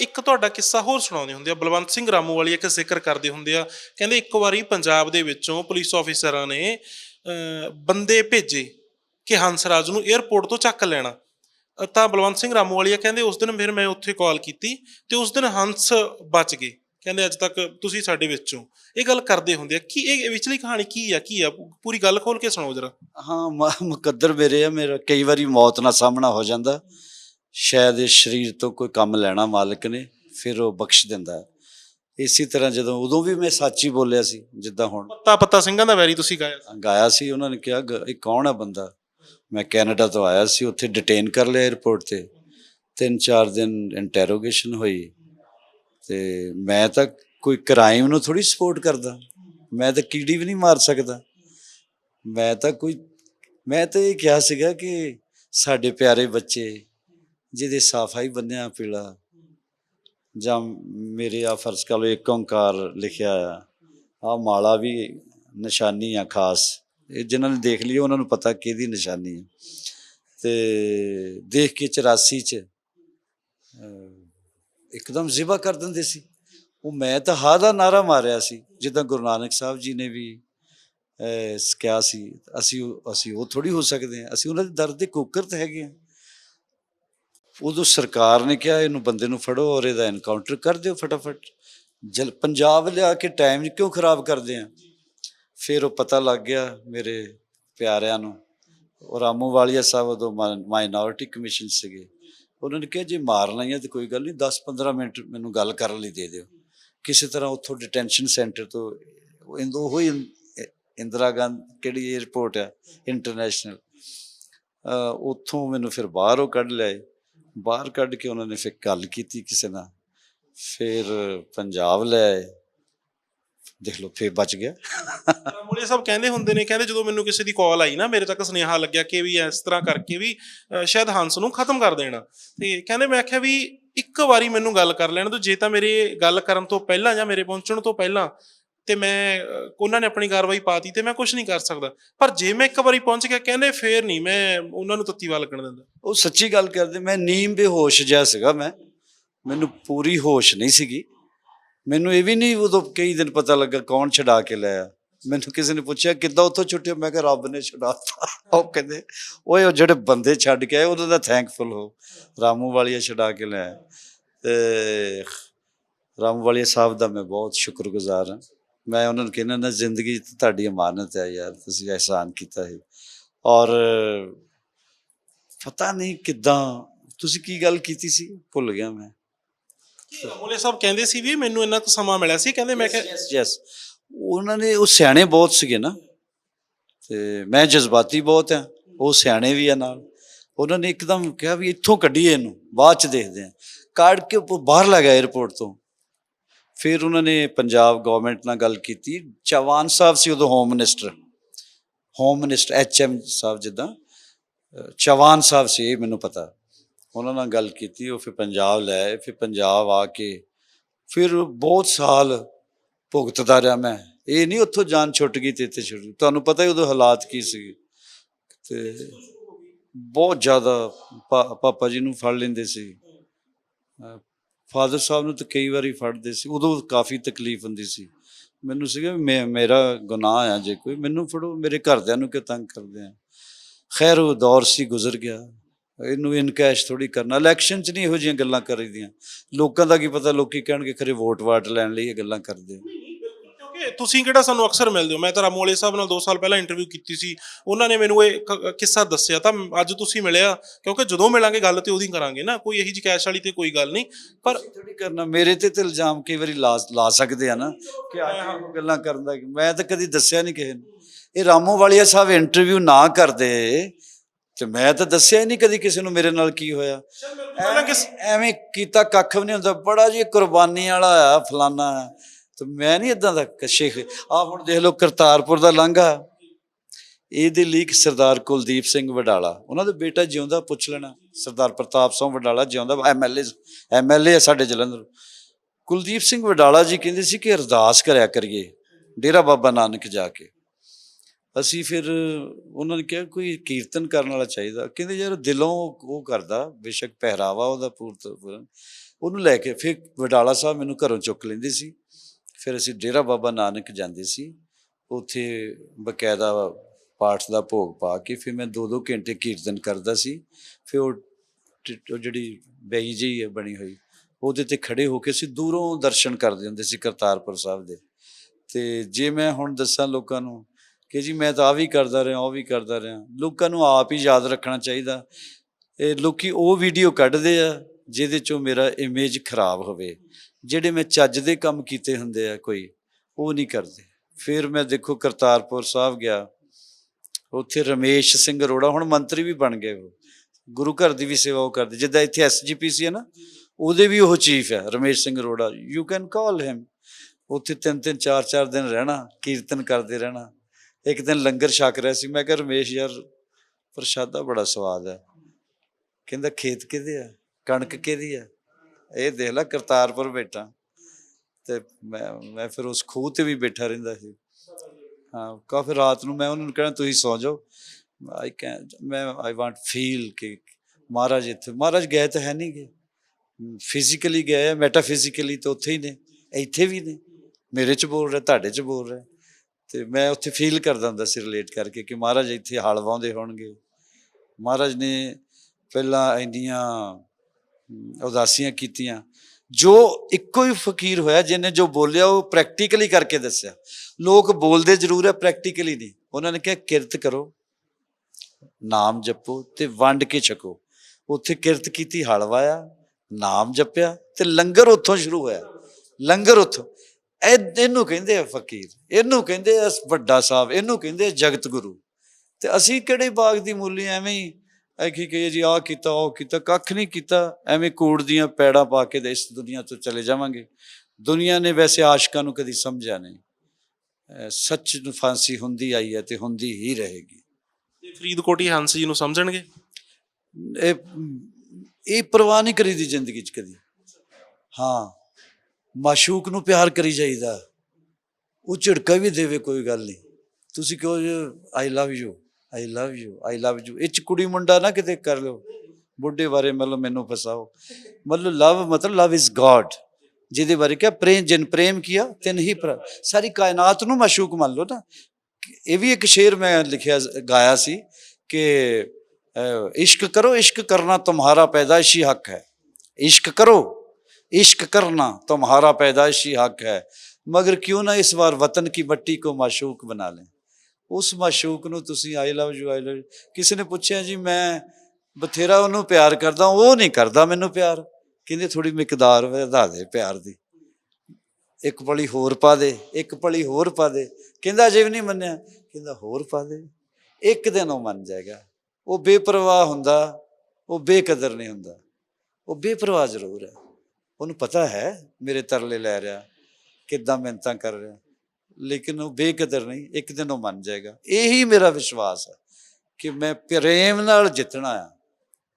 ਇੱਕ ਤੁਹਾਡਾ ਕਿੱਸਾ ਹੋਰ ਸੁਣਾਉਂਦੇ ਹੁੰਦੇ ਆ। ਬਲਵੰਤ ਸਿੰਘ ਰਾਮੂ ਵਾਲੀ ਇੱਕ ਜ਼ਿਕਰ ਕਰਦੇ ਹੁੰਦੇ ਆ। ਕਹਿੰਦੇ ਇੱਕ ਵਾਰੀ ਪੰਜਾਬ ਦੇ ਵਿੱਚੋਂ ਪੁਲਿਸ ਆਫੀਸਰਾਂ ਨੇ ਬੰਦੇ ਭੇਜੇ ਕਿ ਹੰਸਰਾਜ ਨੂੰ 에ਅਰਪੋਰਟ ਤੋਂ ਚੱਕ ਲੈਣਾ। ਤਾਂ ਬਲਵੰਤ ਸਿੰਘ ਰਾਮੂ ਵਾਲੀਆ ਕਹਿੰਦੇ, ਉਸ ਦਿਨ ਫਿਰ ਮੈਂ ਉੱਥੇ ਕਾਲ ਕੀਤੀ ਤੇ ਉਸ ਦਿਨ ਹੰਸ ਬਚ ਗਏ। ਕਹਿੰਦੇ, ਅੱਜ ਤੱਕ ਤੁਸੀਂ ਸਾਡੇ ਵਿੱਚੋਂ। ਇਹ ਗੱਲ ਕਰਦੇ ਹੁੰਦੇ ਆ। ਕੀ ਇਹ ਵਿਚਲੀ ਕਹਾਣੀ ਕੀ ਆ? ਕੀ ਆ? ਪੂਰੀ ਗੱਲ ਖੋਲ ਕੇ ਸੁਣਾਓ ਜਰਾ। ਹਾਂ ਮੁਕੱਦਰ ਮੇਰੇ ਆ। ਮੇਰਾ ਕਈ ਵਾਰੀ ਮੌਤ ਨਾਲ ਸਾਹਮਣਾ ਹੋ ਜਾਂਦਾ। ਸ਼ਾਇਦ ਇਸ ਸਰੀਰ ਤੋਂ ਕੋਈ ਕੰਮ ਲੈਣਾ ਮਾਲਕ ਨੇ ਫਿਰ ਉਹ ਬਖਸ਼ ਦਿੰਦਾ। ਹੈ। ਇਸੇ ਤਰ੍ਹਾਂ ਜਦੋਂ ਉਦੋਂ ਵੀ ਮੈਂ ਸੱਚ ਹੀ ਬੋਲਿਆ ਸੀ ਜਿੱਦਾਂ ਹੁਣ। ਪੱਤਾ ਪੱਤਾ ਸਿੰਘਾਂ ਦਾ ਵੈਰੀ ਤੁਸੀਂ ਗਾਇਆ ਸੀ। ਗਾਇਆ ਸੀ ਉਹਨਾਂ ਨੇ ਕਿਹਾ ਗ- ਇਹ ਕੌਣ ਹੈ ਬੰਦਾ? ਮੈਂ ਕੈਨੇਡਾ ਤੋਂ ਆਇਆ ਸੀ ਉੱਥੇ ਡਿਟੇਨ ਕਰ ਲਿਆ 에ਅਰਪੋਰਟ ਤੇ। ਤਿੰਨ ਚਾਰ ਦਿਨ ਇੰਟਰੋਗੇਸ਼ਨ ਹੋਈ। ਤੇ ਮੈਂ ਤਾਂ ਕੋਈ ਕ੍ਰਾਈਮ ਨੂੰ ਥੋੜੀ ਸਪੋਰਟ ਕਰਦਾ। ਮੈਂ ਤਾਂ ਕੀੜੀ ਵੀ ਨਹੀਂ ਮਾਰ ਸਕਦਾ। ਮੈਂ ਤਾਂ ਕੋਈ ਮੈਂ ਤਾਂ ਇਹ ਕਿਹਾ ਸੀਗਾ ਕਿ ਸਾਡੇ ਪਿਆਰੇ ਬੱਚੇ ਜਿਹਦੇ ਸਾਫਾਈ ਬੰਨਿਆ ਪੀਲਾ ਜਾਂ ਮੇਰੇ ਆ ਫਰਜ਼ ਕਰ ਲਓ ਇੱਕ ਓੰਕਾਰ ਲਿਖਿਆ ਆ ਆ ਮਾਲਾ ਵੀ ਨਿਸ਼ਾਨੀ ਆ ਖਾਸ। ਇਹ ਜਿਨ੍ਹਾਂ ਨੇ ਦੇਖ ਲਈ, ਉਹਨਾਂ ਨੂੰ ਪਤਾ ਕਿਹਦੀ ਨਿਸ਼ਾਨੀ ਹੈ ਤੇ ਦੇਖ ਕੇ 84 ਚ ਇੱਕਦਮ ਜ਼ਿਬਾ ਕਰ ਦਿੰਦੇ ਸੀ। ਉਹ ਮੈਂ ਤਾਂ ਹਾਂ ਦਾ ਨਾਰਾ ਮਾਰਿਆ ਸੀ, ਜਿੱਦਾਂ ਗੁਰੂ ਨਾਨਕ ਸਾਹਿਬ ਜੀ ਨੇ ਵੀ ਕਿਹਾ ਸੀ। ਅਸੀਂ ਉਹ- ਅਸੀਂ ਉਹ ਥੋੜੀ ਹੋ ਸਕਦੇ ਹਾਂ। ਅਸੀਂ ਉਹਨਾਂ ਦੇ ਦਰਦ ਦੇ ਕੋਕਰ ਤੇ ਹੈਗੇ ਹਾਂ। ਉਦੋਂ ਸਰਕਾਰ ਨੇ ਕਿਹਾ ਇਹਨੂੰ ਬੰਦੇ ਨੂੰ ਫੜੋ ਔਰ ਇਹਦਾ ਐਨਕਾਊਂਟਰ ਕਰ ਦਿਓ ਫਟਾਫਟ। ਜਲ ਪੰਜਾਬ ਲਿਆ ਕੇ ਟਾਈਮ ਕਿਉਂ ਖਰਾਬ ਕਰਦੇ ਆ? ਫਿਰ ਉਹ ਪਤਾ ਲੱਗ ਗਿਆ ਮੇਰੇ ਪਿਆਰਿਆਂ ਨੂੰ। ਉਹ ਰਾਮੂ ਵਾਲੀਆ ਸਾਹਿਬ ਉਦੋਂ ਮਾਈਨੋਰਿਟੀ ਕਮਿਸ਼ਨ ਸੀਗੇ। ਉਹਨਾਂ ਨੇ ਕਿਹਾ, ਜੇ ਮਾਰਨਾ ਹੀ ਹੈ ਤੇ ਕੋਈ ਗੱਲ ਨਹੀਂ 10-15 ਮਿੰਟ ਮੈਨੂੰ ਗੱਲ ਕਰਨ ਲਈ ਦੇ ਦਿਓ। ਕਿਸੇ ਤਰ੍ਹਾਂ ਉੱਥੋਂ ਡਿਟੈਂਸ਼ਨ ਸੈਂਟਰ ਤੋਂ, ਉਹ ਇੰਦੋ ਉਹ ਹੀ ਇੰ- ਇੰਦਰਾ ਗਾਂਧੀ, ਕਿਹੜੀ 에ਅਰਪੋਰਟ ਆ ਇੰਟਰਨੈਸ਼ਨਲ ਉੱਥੋਂ ਮੈਨੂੰ ਫਿਰ ਬਾਹਰੋਂ ਕੱਢ ਲਿਆਏ। ਬਾਹਰ ਕੱਢ ਕੇ ਉਹਨਾਂ ਨੇ ਫਿਰ ਗੱਲ ਕੀਤੀ ਕਿਸੇ ਨਾਲ, ਫਿਰ ਪੰਜਾਬ ਲੈ ਆਏ। ਦੇਖ ਲਓ, ਫਿਰ ਬਚ ਗਿਆ। ਰਾਮੂਲੇ ਸਾਹਿਬ ਕਹਿੰਦੇ ਹੁੰਦੇ ਨੇ, ਕਹਿੰਦੇ ਜਦੋਂ ਮੈਨੂੰ ਕਿਸੇ ਦੀ ਕਾਲ ਆਈ ਨਾ, ਮੇਰੇ ਤੱਕ ਸੁਨੇਹਾ ਲੱਗਿਆ ਕਿ ਵੀ ਇਸ ਤਰ੍ਹਾਂ ਕਰਕੇ ਵੀ ਸ਼ਾਇਦ ਹੰਸ ਨੂੰ ਖਤਮ ਕਰ ਦੇਣਾ। ਤੇ ਕਹਿੰਦੇ ਮੈਂ ਆਖਿਆ ਵੀ ਇੱਕ ਵਾਰੀ ਮੈਨੂੰ ਗੱਲ ਕਰ ਲੈਣ ਦਿਓ, ਜੇ ਤਾਂ ਮੇਰੇ ਗੱਲ ਕਰਨ ਤੋਂ ਪਹਿਲਾਂ ਜਾਂ ਮੇਰੇ ਪਹੁੰਚਣ ਤੋਂ ਪਹਿਲਾਂ ਤੇ ਮੈਂ ਉਹਨਾਂ ਨੇ ਆਪਣੀ ਕਾਰਵਾਈ ਪਾਤੀ ਤੇ ਮੈਂ ਕੁਝ ਨਹੀਂ ਕਰ ਸਕਦਾ। ਪਰ ਜੇ ਮੈਂ ਇੱਕ ਵਾਰੀ ਪਹੁੰਚ ਗਿਆ, ਕਹਿੰਦੇ ਫੇਰ ਨਹੀਂ, ਮੈਂ ਉਹਨਾਂ ਨੂੰ ਤੱਤੀ ਵੱਲ ਲੱਗਣ ਦਿੰਦਾ। ਉਹ ਸੱਚੀ ਗੱਲ ਕਰਦੇ, ਮੈਂ ਨੀਮ ਬੇਹੋਸ਼ ਜਿਹਾ ਸੀਗਾ ਮੈਂ। ਮੈਨੂੰ ਪੂਰੀ ਹੋਸ਼ ਨਹੀਂ ਸੀਗੀ। ਮੈਨੂੰ ਇਹ ਵੀ ਨਹੀਂ ਉਦੋਂ ਕਈ ਦਿਨ ਪਤਾ ਲੱਗਾ ਕੌਣ ਛਡਾ ਕੇ ਲਿਆ ਮੈਨੂੰ ਕਿਸੇ ਨੇ ਪੁੱਛਿਆ, ਕਿੱਦਾਂ ਉੱਥੋਂ ਛੁੱਟਿਓ? ਮੈਂ ਕਿਹਾ, ਰੱਬ ਨੇ ਛਡਾਤਾ। ਉਹ ਕਹਿੰਦੇ, ਓਏ, ਉਹ ਜਿਹੜੇ ਬੰਦੇ ਛੱਡ ਕੇ ਆਏ ਉਹਨਾਂ ਦਾ ਥੈਂਕਫੁਲ ਹੋ। ਰਾਮੂ ਵਾਲੀਆ ਛਡਾ ਕੇ ਲਿਆ ਤੇ ਰਾਮੂ ਵਾਲੀਆ ਸਾਹਿਬ ਦਾ ਮੈਂ ਬਹੁਤ ਸ਼ੁਕਰਗੁਜ਼ਾਰ ਹਾਂ। ਮੈਂ ਉਹਨਾਂ ਨੂੰ ਕਹਿੰਦਾ ਨਾ ਜ਼ਿੰਦਗੀ ਤੁਹਾਡੀ ਅਮਾਨਤ ਹੈ ਯਾਰ ਤੁਸੀਂ ਅਹਿਸਾਨ ਕੀਤਾ ਹੈ ਔਰ ਪਤਾ ਨਹੀਂ ਕਿੱਦਾਂ ਤੁਸੀਂ ਕੀ ਗੱਲ ਕੀਤੀ ਸੀ? ਭੁੱਲ ਗਿਆ ਮੈਂ। ਰਾਮੂਲੇ ਸਾਹਿਬ ਕਹਿੰਦੇ ਸੀ ਵੀ ਮੈਨੂੰ ਇੰਨਾ ਕੁ ਸਮਾਂ ਮਿਲਿਆ ਸੀ? ਕਹਿੰਦੇ ਮੈਂ ਕਿਹਾ ਯੈਸ ਯੈਸ ਉਹਨਾਂ ਨੇ ਉਹ ਸਿਆਣੇ ਬਹੁਤ ਸੀਗੇ ਨਾ। ਤੇ ਮੈਂ ਜਜ਼ਬਾਤੀ ਬਹੁਤ ਆ ਉਹ ਸਿਆਣੇ ਵੀ ਆ ਨਾਲ। ਉਹਨਾਂ ਨੇ ਇੱਕਦਮ ਕਿਹਾ ਵੀ ਇੱਥੋਂ ਕੱਢੀਏ ਇਹਨੂੰ ਬਾਅਦ ਚ ਦੇਖਦੇ ਆ ਕੱਢ ਕੇ ਬਾਹਰ ਲਗਾ 에어ਪੋਰਟ ਤੋਂ। ਫਿਰ ਉਹਨਾਂ ਨੇ ਪੰਜਾਬ ਗਵਰਨਮੈਂਟ ਨਾਲ ਗੱਲ ਕੀਤੀ। ਚੌਹਾਨ ਸਾਹਿਬ ਸੀ ਉਦੋਂ home minister home minister HM ਸਾਹਿਬ ਜਿੱਦਾਂ। ਅਹ ਸਾਹਿਬ ਸੀ, ਇਹ ਮੈਨੂੰ ਪਤਾ। ਉਹਨਾਂ ਨਾਲ ਗੱਲ ਕੀਤੀ, ਉਹ ਫਿਰ ਪੰਜਾਬ ਲੈ ਆਏ, ਫਿਰ ਪੰਜਾਬ ਆ ਕੇ ਫਿਰ ਬਹੁਤ ਸਾਲ ਭੁਗਤਦਾ ਰਿਹਾ ਮੈਂ। ਇਹ ਨਹੀਂ ਉੱਥੋਂ ਜਾਨ ਛੁੱਟ ਗਈ ਤੇ ਇੱਥੇ ਛੁੱਟ ਗਈ। ਤੁਹਾਨੂੰ ਪਤਾ ਹੀ ਉਦੋਂ ਹਾਲਾਤ ਕੀ ਸੀ ਤੇ ਬਹੁਤ ਜ਼ਿਆਦਾ ਪਾ- ਪਾਪਾ ਜੀ ਨੂੰ ਫੜ ਲੈਂਦੇ ਸੀ। ਫਾਦਰ ਸਾਹਿਬ ਨੂੰ ਤਾਂ ਕਈ ਵਾਰੀ ਫੜਦੇ ਸੀ, ਉਦੋਂ ਕਾਫੀ ਤਕਲੀਫ ਹੁੰਦੀ ਸੀ। ਮੈਨੂੰ ਸੀਗਾ ਵੀ ਮੈਂ, ਮੇਰਾ ਗੁਨਾਹ ਆ ਜੇ ਕੋਈ, ਮੈਨੂੰ ਫੜੋ, ਮੇਰੇ ਘਰਦਿਆਂ ਨੂੰ ਕਿ ਤੰਗ ਕਰਦੇ ਆ? ਖੈਰ, ਉਹ ਦੌਰ ਸੀ, ਗੁਜ਼ਰ ਗਿਆ। ਇਹਨੂੰ ਇਨਕੈਸ਼ ਥੋੜੀ ਕਰਨਾ, ਇਲੈਕਸ਼ਨ 'ਚ ਨਹੀਂ ਇਹੋ ਜਿਹੀਆਂ ਗੱਲਾਂ ਕਰੀਦੀਆਂ। ਲੋਕਾਂ ਦਾ ਕੀ ਪਤਾ, ਲੋਕੀ ਕਹਿਣਗੇ, ਖਰੇ ਵੋਟ ਵਾਟ ਲੈਣ ਲਈ ਇਹ ਗੱਲਾਂ ਕਰਦੇ ਆ। ਕਿਉਂਕਿ ਤੁਸੀਂ ਕਿਹੜਾ ਸਾਨੂੰ ਅਕਸਰ ਮਿਲਦੇ ਹੋ? ਮੈਂ ਤਾਂ ਰਾਮੋਲੇ ਸਾਹਿਬ ਨਾਲ 2 ਸਾਲ ਪਹਿਲਾਂ ਇੰਟਰਵਿਊ ਕੀਤੀ ਸੀ। ਉਹਨਾਂ ਨੇ ਮੈਨੂੰ ਇਹ ਕ- ਕਿੱਸਾ ਦੱਸਿਆ। ਤਾਂ ਅੱਜ ਤੁਸੀਂ ਮਿਲਿਆ ਕਿਉਂਕਿ ਜਦੋਂ ਮਿਲਾਂਗੇ ਗੱਲ ਤੇ ਉਹਦੀ ਕਰਾਂਗੇ ਨਾ। ਕੋਈ ਇਹੀ ਜਿਹੀ ਕੈਸ਼ ਵਾਲੀ ਤੇ ਕੋਈ ਗੱਲ ਨਹੀਂ। ਪਰ ਥੋੜੀ ਕਰਨਾ। ਮੇਰੇ ਤੇ ਤੇ ਇਲਜ਼ਾਮ ਕਈ ਵਾਰੀ ਲਾ ਲਾ ਸਕਦੇ ਆ ਨਾ ਕਿ ਆ ਕੇ ਉਹ ਗੱਲਾਂ ਕਰਨ ਦਾ ਮੈਂ ਤਾਂ ਕਦੀ ਦੱਸਿਆ ਨਹੀਂ ਕਿਸੇ ਨੂੰ। ਇਹ ਰਾਮੋ ਵਾਲੀਆ ਸਾਹਿਬ ਇੰਟਰਵਿਊ ਨਾ ਕਰਦੇ ਤੇ ਮੈਂ ਤਾਂ ਦੱਸਿਆ ਹੀ ਨਹੀਂ ਕਦੀ ਕਿਸੇ ਨੂੰ ਮੇਰੇ ਨਾਲ ਕੀ ਹੋਇਆ। ਪਹਿਲਾਂ ਕਿਸ ਐਵੇਂ ਕੀਤਾ ਕੱਖ ਵੀ ਨਹੀਂ ਹੁੰਦਾ। ਬੜਾ ਜੀ ਕੁਰਬਾਨੀ ਵਾਲਾ ਆ ਫਲਾਨਾ। ਆ। ਤੇ ਮੈਂ ਨਹੀਂ ਇਦਾਂ ਦਾ ਸ਼ੇਖ ਆ ਹੁਣ ਦੇਖ ਲਓ ਕਰਤਾਰਪੁਰ ਦਾ ਲਾਂਘਾ। ਇਹਦੇ ਲਈ ਇੱਕ ਸਰਦਾਰ ਕੁਲਦੀਪ ਸਿੰਘ ਵਡਾਲਾ। ਉਹਨਾਂ ਦਾ ਬੇਟਾ ਜਿਉਂਦਾ ਪੁੱਛ ਲੈਣਾ। ਸਰਦਾਰ ਪ੍ਰਤਾਪ ਸਿੰਘ ਵਡਾਲਾ ਜਿਉਂਦਾ ਐਮਐਲਏ ਐਮਐਲਏ ਸਾਡੇ ਜਲੰਧਰ। ਕੁਲਦੀਪ ਸਿੰਘ ਵਡਾਲਾ ਜੀ ਕਹਿੰਦੇ ਸੀ ਕਿ ਅਰਦਾਸ ਕਰਿਆ ਕਰੀਏ, ਡੇਰਾ ਬਾਬਾ ਨਾਨਕ ਜਾ ਕੇ। ਅਸੀਂ ਫਿਰ ਉਹਨਾਂ ਨੇ ਕਿਹਾ, ਕੋਈ ਕੀਰਤਨ ਕਰਨ ਵਾਲਾ ਚਾਹੀਦਾ। ਕਹਿੰਦੇ ਯਾਰ ਦਿਲੋਂ ਉਹ ਕਰਦਾ, ਬੇਸ਼ੱਕ ਪਹਿਰਾਵਾ ਉਹਦਾ ਪੂਰਤ ਪੂਰਨ। ਉਹਨੂੰ ਲੈ ਕੇ ਫਿਰ ਵਡਾਲਾ ਸਾਹਿਬ ਮੈਨੂੰ ਘਰੋਂ ਚੁੱਕ ਲੈਂਦੇ ਸੀ। ਫਿਰ ਅਸੀਂ ਡੇਰਾ ਬਾਬਾ ਨਾਨਕ ਜਾਂਦੇ ਸੀ। ਉੱਥੇ ਬਕਾਇਦਾ ਪਾਠ ਦਾ ਭੋਗ ਪਾ ਕੇ ਫਿਰ ਮੈਂ 2-2 ਘੰਟੇ ਕੀਰਤਨ ਕਰਦਾ ਸੀ। ਫਿਰ ਉਹ ਜਿਹੜੀ ਬਈ ਜੀ ਹੈ ਬਣੀ ਹੋਈ, ਉਹਦੇ ਤੇ ਖੜੇ ਹੋ ਕੇ ਅਸੀਂ ਦੂਰੋਂ ਦਰਸ਼ਨ ਕਰਦੇ ਹੁੰਦੇ ਸੀ ਕਰਤਾਰਪੁਰ ਸਾਹਿਬ ਦੇ। ਤੇ ਜੇ ਮੈਂ ਹੁਣ ਦੱਸਾਂ ਲੋਕਾਂ ਨੂੰ ਕਿ ਜੀ ਮੈਂ ਤਾਂ ਆ ਵੀ ਕਰਦਾ ਰਿਹਾ, ਉਹ ਵੀ ਕਰਦਾ ਰਿਹਾ, ਲੋਕਾਂ ਨੂੰ ਆਪ ਹੀ ਯਾਦ ਰੱਖਣਾ ਚਾਹੀਦਾ। ਇਹ ਲੋਕੀ ਉਹ ਵੀਡੀਓ ਕੱਢਦੇ ਆ, ਜਿਹਦੇ ਚੋਂ ਮੇਰਾ ਇਮੇਜ ਖਰਾਬ ਹੋਵੇ। ਜਿਹੜੇ ਮੈਂ ਚੱਜ ਦੇ ਕੰਮ ਕੀਤੇ ਹੁੰਦੇ ਆ ਕੋਈ, ਉਹ ਨਹੀਂ ਕਰਦੇ। ਫਿਰ ਮੈਂ ਦੇਖੋ ਕਰਤਾਰਪੁਰ ਸਾਹਿਬ ਗਿਆ। ਉੱਥੇ ਰਮੇਸ਼ ਸਿੰਘ ਅਰੋੜਾ, ਹੁਣ ਮੰਤਰੀ ਵੀ ਬਣ ਗਏ ਉਹ। ਗੁਰੂ ਘਰ ਦੀ ਵੀ ਸੇਵਾ ਉਹ ਕਰਦੇ। ਜਿੱਦਾਂ ਇੱਥੇ ਐਸਜੀਪੀਸੀ ਹੈ ਨਾ, ਉਹਦੇ ਵੀ ਉਹ ਚੀਫ ਹੈ, Ramesh Singh Arora. You can call him ਉੱਥੇ ਤਿੰਨ ਤਿੰਨ, ਚਾਰ ਚਾਰ ਦਿਨ ਰਹਿਣਾ, ਕੀਰਤਨ ਕਰਦੇ ਰਹਿਣਾ। ਇੱਕ ਦਿਨ ਲੰਗਰ ਛਕ ਰਿਹਾ ਸੀ। ਮੈਂ ਕਿਹਾ, ਰਮੇਸ਼ ਯਾਰ, ਪ੍ਰਸ਼ਾਦਾ ਬੜਾ ਸਵਾਦ ਹੈ। ਕਹਿੰਦਾ, ਖੇਤ ਕਿਹਦੇ ਆ? ਕਣਕ ਕਿਹਦੀ ਆ? ਇਹ ਦੇਖ ਲੈ ਕਰਤਾਰਪੁਰ ਬੈਠਾ। ਤੇ ਮੈਂ ਮੈਂ ਫਿਰ ਉਸ ਖੂਹ ਤੇ ਵੀ ਬੈਠਾ ਰਹਿੰਦਾ ਸੀ। ਹਾਂ, ਕਾਫੀ ਰਾਤ ਨੂੰ ਮੈਂ ਉਹਨਾਂ ਨੂੰ ਕਹਿਣਾ, ਤੁਸੀਂ ਸੌ ਜਾਓ। ਆਈ ਕੈਨ ਮੈਂ ਆਈ ਵਾਂਟ ਫੀਲ ਕਿ ਮਹਾਰਾਜ ਇੱਥੇ, ਮਹਾਰਾਜ ਗਏ ਤਾਂ ਹੈ ਨਹੀਂ ਗਏ ਫਿਜ਼ੀਕਲੀ ਗਏ ਮੈਟਾਫਿਜ਼ੀਕਲੀ ਤਾਂ ਉੱਥੇ ਹੀ ਨੇ, ਇੱਥੇ ਵੀ ਨੇ। ਮੇਰੇ ਚ ਬੋਲ ਰਿਹਾ, ਤੁਹਾਡੇ ਚ ਬੋਲ ਰਿਹਾ। ਤੇ ਮੈਂ ਉੱਥੇ ਫੀਲ ਕਰਦਾ ਹੁੰਦਾ ਸੀ ਰਿਲੇਟ ਕਰਕੇ ਕਿ ਮਹਾਰਾਜ ਇੱਥੇ ਹਲ ਵਾਉਂਦੇ ਹੋਣਗੇ। ਮਹਾਰਾਜ ਨੇ ਪਹਿਲਾਂ ਇੰਨੀਆਂ ਉਦਾਸੀਆਂ ਕੀਤੀਆਂ। ਜੋ ਇੱਕੋ ਹੀ ਫਕੀਰ ਹੋਇਆ, ਜਿਹਨੇ ਜੋ ਬੋਲਿਆ, ਉਹ ਪ੍ਰੈਕਟੀਕਲੀ ਕਰਕੇ ਦੱਸਿਆ। ਲੋਕ ਬੋਲਦੇ ਜ਼ਰੂਰ ਹੈ ਪ੍ਰੈਕਟੀਕਲੀ ਨਹੀਂ। ਉਹਨਾਂ ਨੇ ਕਿਹਾ, ਕਿਰਤ ਕਰੋ, ਨਾਮ ਜਪੋ ਤੇ ਵੰਡ ਕੇ ਛਕੋ। ਉੱਥੇ ਕਿਰਤ ਕੀਤੀ ਹਲਵਾਇਆ ਨਾਮ ਜਪਿਆ ਤੇ ਲੰਗਰ ਉੱਥੋਂ ਸ਼ੁਰੂ ਹੋਇਆ। ਲੰਗਰ ਉੱਥੋਂ। ਇਹ- ਇਹਨੂੰ ਕਹਿੰਦੇ ਆ ਫਕੀਰ। ਇਹਨੂੰ ਕਹਿੰਦੇ ਆ ਵੱਡਾ ਸਾਹਿਬ। ਇਹਨੂੰ ਕਹਿੰਦੇ ਆ ਜਗਤ ਗੁਰੂ। ਤੇ ਅਸੀਂ ਕਿਹੜੇ ਬਾਗ ਦੀ ਮੂਲੀ ਐਵੇਂ ਹੀ ਐ ਕੀ ਕਹੀਏ ਜੀ ਆਹ ਕੀਤਾ ਉਹ ਕੀਤਾ ਕੱਖ ਨਹੀਂ ਕੀਤਾ ਐਵੇਂ ਕੂੜ ਦੀਆਂ ਪੈੜਾਂ ਪਾ ਕੇ ਇਸ ਦੁਨੀਆ ਤੋਂ ਚਲੇ ਜਾਵਾਂਗੇ। ਦੁਨੀਆ ਨੇ ਵੈਸੇ ਆਸ਼ਕਾਂ ਨੂੰ ਕਦੀ ਸਮਝਿਆ ਨਹੀਂ। ਸੱਚ ਨੂੰ ਫਾਂਸੀ ਹੁੰਦੀ ਆਈ ਹੈ ਤੇ ਹੁੰਦੀ ਹੀ ਰਹੇਗੀ। ਤੇ ਫਰੀਦਕੋਟੀ ਹੰਸ ਜੀ ਨੂੰ ਸਮਝਣਗੇ? ਇਹ ਇਹ ਪਰਵਾਹ ਨਹੀਂ ਕਰੀਦੀ ਜ਼ਿੰਦਗੀ 'ਚ ਕਦੀ। ਹਾਂ ਮਾਸ਼ੂਕ ਨੂੰ ਪਿਆਰ ਕਰੀ ਜਾਈਦਾ। ਉਹ ਝਿੜਕਾ ਵੀ ਦੇਵੇ ਕੋਈ ਗੱਲ ਨਹੀਂ। ਤੁਸੀਂ ਕਹੋ I love you I love you I love you ਇਹ 'ਚ ਕੁੜੀ ਮੁੰਡਾ ਨਾ ਕਿਤੇ ਕਰ ਲਓ ਬੁੱਢੇ ਬਾਰੇ ਮਤਲਬ ਮੈਨੂੰ ਫਸਾਓ ਮਤਲਬ ਲਵ ਮਤਲਬ ਲਵ ਇਜ਼ ਗੋਡ ਜਿਹਦੇ ਬਾਰੇ ਕਿਹਾ ਪ੍ਰੇਮ ਜਿਨ ਪ੍ਰੇਮ ਕੀਆ ਤਿਨ ਹੀ ਪ੍ਰ ਸਾਰੀ ਕਾਇਨਾਤ ਨੂੰ ਮਾਸ਼ੂਕ ਮੰਨ ਲਓ ਨਾ ਇਹ ਵੀ ਇੱਕ ਸ਼ੇਰ ਮੈਂ ਲਿਖਿਆ ਗਾਇਆ ਸੀ ਕਿ ਅਹ, इश्क करो इश्क करना तुम्हारा पैदाइशी हक है इश्क करो इश्क करना तुम्हारा पैदाइशी हक है मगर क्यों ना इस बार वतन की मट्टी को माशूक बना लें ਉਸ ਮਾਸ਼ੂਕ ਨੂੰ ਤੁਸੀਂ I love you I love ਕਿਸੇ ਨੇ ਪੁੱਛਿਆ, ਜੀ, ਮੈਂ ਬਥੇਰਾ ਉਹਨੂੰ ਪਿਆਰ ਕਰਦਾ, ਉਹ ਨਹੀਂ ਕਰਦਾ ਮੈਨੂੰ ਪਿਆਰ। ਕਹਿੰਦੇ ਥੋੜੀ ਮਿਕਦਾਰ ਵਧਾ ਦੇ ਪਿਆਰ ਦੀ। ਇੱਕ ਪਲੀ ਹੋਰ ਪਾ ਦੇ, ਇੱਕ ਪਲੀ ਹੋਰ ਪਾ ਦੇ। ਕਹਿੰਦਾ, ਅਜੇ ਵੀ ਨਹੀਂ ਮੰਨਿਆ। ਕਹਿੰਦਾ, ਹੋਰ ਪਾ ਦੇ। ਇੱਕ ਦਿਨ ਉਹ ਮੰਨ ਜਾਏਗਾ। ਉਹ ਬੇਪਰਵਾਹ ਹੁੰਦਾ, ਉਹ ਬੇਕਦਰ ਨਹੀਂ ਹੁੰਦਾ। ਉਹ ਬੇਪਰਵਾਹ ਜ਼ਰੂਰ ਹੈ। ਉਹਨੂੰ ਪਤਾ ਹੈ, ਮੇਰੇ ਤਰਲੇ ਲੈ ਰਿਹਾ, ਕਿੱਦਾਂ ਮਿਹਨਤਾਂ ਕਰ ਰਿਹਾ। ਲੇਕਿਨ ਉਹ ਬੇਕਦਰ ਨਹੀਂ, ਇੱਕ ਦਿਨ ਉਹ ਮੰਨ ਜਾਏਗਾ। ਇਹੀ ਮੇਰਾ ਵਿਸ਼ਵਾਸ ਹੈ ਕਿ ਮੈਂ ਪ੍ਰੇਮ ਨਾਲ ਜਿੱਤਣਾ ਆ।